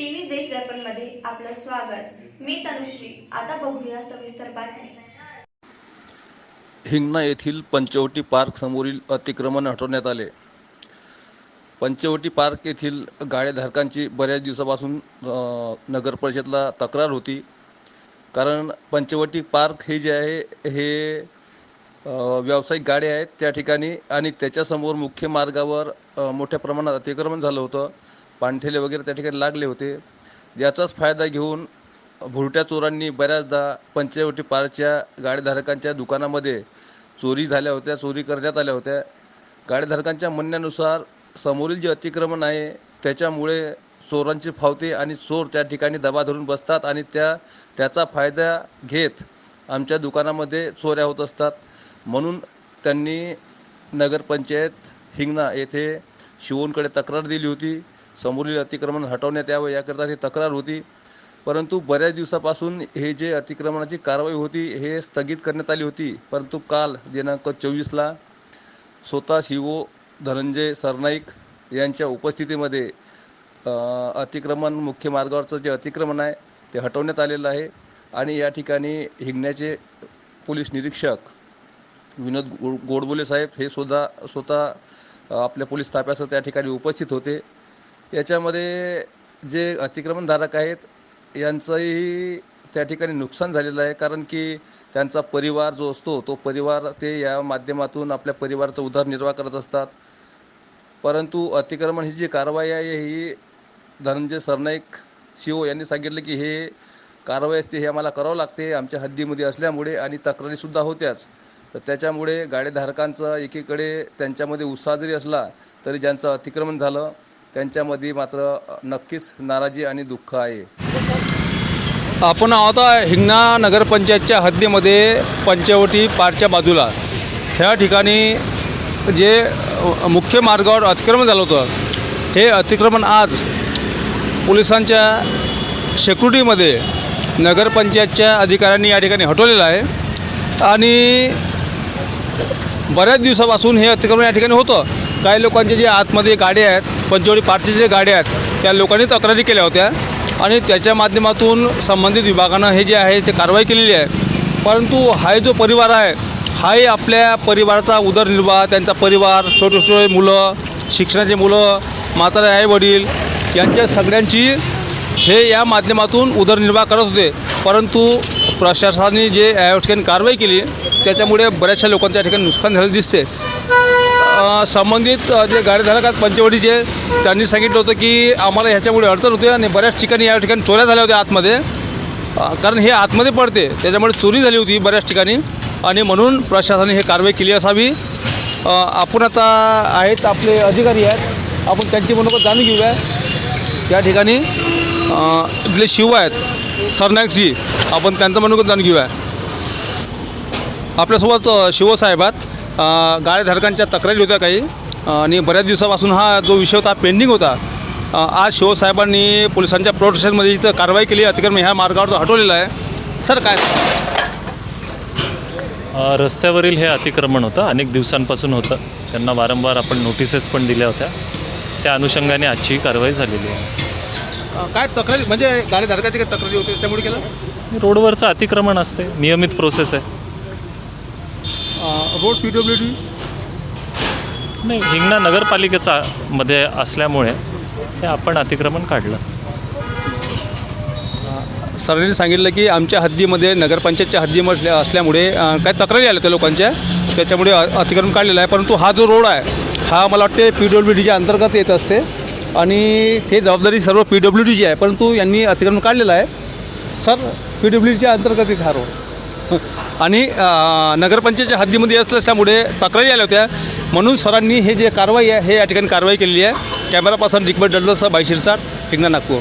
News दर्पणमध्ये आपलं स्वागत. मी तनुश्री. आता बघूया सविस्तर बातमी हिंगणा येथील पंचवटी पार्क समोरील अतिक्रमण हटवण्यात आले. पंचवटी पार्क येथील गाड्याधारकांची बऱ्याच दिवसापासून नगर परिषदला तक्रार होती. कारण पंचवटी पार्क हे जे आहे हे व्यावसायिक गाड्या आहेत त्या ठिकाणी आणि त्याच्यासमोर मुख्य मार्गावर मोठ्या प्रमाणात अतिक्रमण झालं होतं. पाणठेले वगैरे त्या ठिकाणी लागले होते. याचाच फायदा घेऊन भुरट्या चोरांनी बऱ्याचदा पंचवटी पार्कच्या गाडीधारकांच्या दुकानामध्ये चोरी झाल्या होत्या चोरी करण्यात आल्या होत्या. गाडीधारकांच्या म्हणण्यानुसार समोरील जे अतिक्रमण आहे त्याच्यामुळे चोरांची फावते आणि चोर त्या ठिकाणी दबा धरून बसतात आणि त्या त्याचा फायदा घेत आमच्या दुकानामध्ये चोऱ्या होत असतात. म्हणून त्यांनी नगरपंचायत हिंगणा येथे शिवोनकडे तक्रार दिली होती. समोरील अतिक्रमण हटवण्यात यावं याकरिता ती तक्रार होती. परंतु बऱ्याच दिवसापासून हे जे अतिक्रमणाची कारवाई होती हे स्थगित करण्यात आली होती. परंतु काल दिनांक चोवीसला स्वतः शिवो धनंजय सरनाईक यांच्या उपस्थितीमध्ये अतिक्रमण मुख्य मार्गावरचं जे अतिक्रमण आहे ते हटवण्यात आलेलं आहे. आणि या ठिकाणी हिंगण्याचे पोलीस निरीक्षक विनोद गो गोडबोले साहेब हे सुद्धा स्वतः आपल्या पोलीस ताफ्यासह त्या ठिकाणी उपस्थित होते. याच्यामध्ये जे अतिक्रमणधारक आहेत यांचंही त्या ठिकाणी नुकसान झालेलं आहे. कारण की त्यांचा परिवार जो असतो तो परिवार ते या माध्यमातून आपल्या परिवाराचा उदरनिर्वाह करत असतात. परंतु अतिक्रमण ही जी कारवाई आहे ही धनंजय सरनाईक शिव यांनी सांगितलं की हे कारवाई असते हे आम्हाला करावं लागते आमच्या हद्दीमध्ये असल्यामुळे आणि तक्रारीसुद्धा होत्याच. तर त्याच्यामुळे गाडीधारकांचा एकीकडे त्यांच्यामध्ये उत्साह जरी असला तरी ज्यांचं अतिक्रमण झालं त्यांच्यामध्ये मात्र नक्कीच नाराजी आणि दुःख आहे. आपण आहोत हिंगणा नगरपंचायतच्या हद्दीमध्ये पंचवटी पारच्या बाजूला. ह्या ठिकाणी जे मुख्य मार्गावर अतिक्रमण झालं होतं हे अतिक्रमण आज पोलिसांच्या सेक्युरिटीमध्ये नगरपंचायतच्या अधिकाऱ्यांनी या ठिकाणी हटवलेलं आहे. आणि बऱ्याच दिवसापासून हे अतिक्रमण या ठिकाणी होतं. काही लोकांचे जे आतमध्ये गाड्या आहेत पंचवटी पार्टीचे जे गाड्या आहेत त्या लोकांनी तक्रारी केल्या होत्या. आणि त्याच्या माध्यमातून संबंधित विभागानं हे जे आहे ते कारवाई केलेली आहे. परंतु हा जो परिवार आहे हाही आपल्या परिवाराचा उदरनिर्वाह त्यांचा परिवार छोटे छोटे मुलं शिक्षणाचे मुलं म्हातारे आई वडील यांच्या सगळ्यांची हे या माध्यमातून उदरनिर्वाह करत होते. परंतु प्रशासनाने जे या ठिकाणी कारवाई केली त्याच्यामुळे बऱ्याचशा लोकांच्या ठिकाणी नुकसान झालेलं दिसते संबंधित जे जे गाडीधारक का पंचवटीचे त्यांनी सांगितलं होतं की आम्हाला ह्याच्यामुळे अडचण होते आणि बऱ्याच ठिकाणी या ठिकाणी चोऱ्या झाल्या होत्या आतमध्ये. कारण हे आतमध्ये पडते त्याच्यामुळे चोरी झाली होती बऱ्याच ठिकाणी आणि म्हणून प्रशासनाने हे कारवाई केली असावी. आपण आता आहेत आपले अधिकारी आहेत आपण त्यांची मनोगत जाणून घेऊया. या ठिकाणी जे इथले शिव आहेत सरनायकजी आपण त्यांचं मनोगत जाणून घेऊया. आपल्यासोबत शिवसाहेबात शिवसाहेब आहेत. गाळेधारकांच्या तक्रारी होत्या काही. आणि बऱ्याच दिवसापासून हा जो विषय होता पेंडिंग होता. आज शिवसाहेबांनी पोलिसांच्या प्रोटेक्शनमध्ये इथं कारवाई केली. अतिक्रमण ह्या मार्गावर हटवलेलं आहे. सर काय रस्त्यावरील हे अतिक्रमण होतं. अनेक दिवसांपासून होतं. त्यांना वारंवार आपण नोटिसेस पण दिल्या होत्या. त्या अनुषंगाने आजची ही कारवाई झालेली आहे. काय तक्रारी? म्हणजे गाडीधारकाची काय तक्रारी होती त्यामुळे केलं? रोडवरचं अतिक्रमण असते. नियमित प्रोसेस आहे. रोड पी डब्ल्यू डी नाही हिंगणा नगरपालिकेचा मध्ये असल्यामुळे ते आपण अतिक्रमण काढलं. सरांनी सांगितलं की आमच्या हद्दीमध्ये नगरपंचायतच्या हद्दीमध्ये असल्यामुळे काही तक्रारी आल्या त्या लोकांच्या. त्याच्यामुळे अतिक्रमण काढलेलं आहे. परंतु हा जो रोड आहे हा मला वाटते पी डब्ल्यू डीच्या अंतर्गत येत असते. आणि हे जबाबदारी सर्व पी डब्ल्यू डीची आहे. परंतु यांनी अतिक्रमण काढलेलं आहे. सर पी डब्ल्यू डीच्या अंतर्गत येत हा रोड. आणि नगरपंचायतच्या हद्दीमध्ये असल्यामुळे तक्रारी आल्या होत्या. म्हणून सरांनी हे जे कारवाई आहे हे या ठिकाणी कारवाई केलेली आहे. कॅमेरा पर्सन जिकबत डडलसह बाई शिरसाट हिंगणा नागपूर.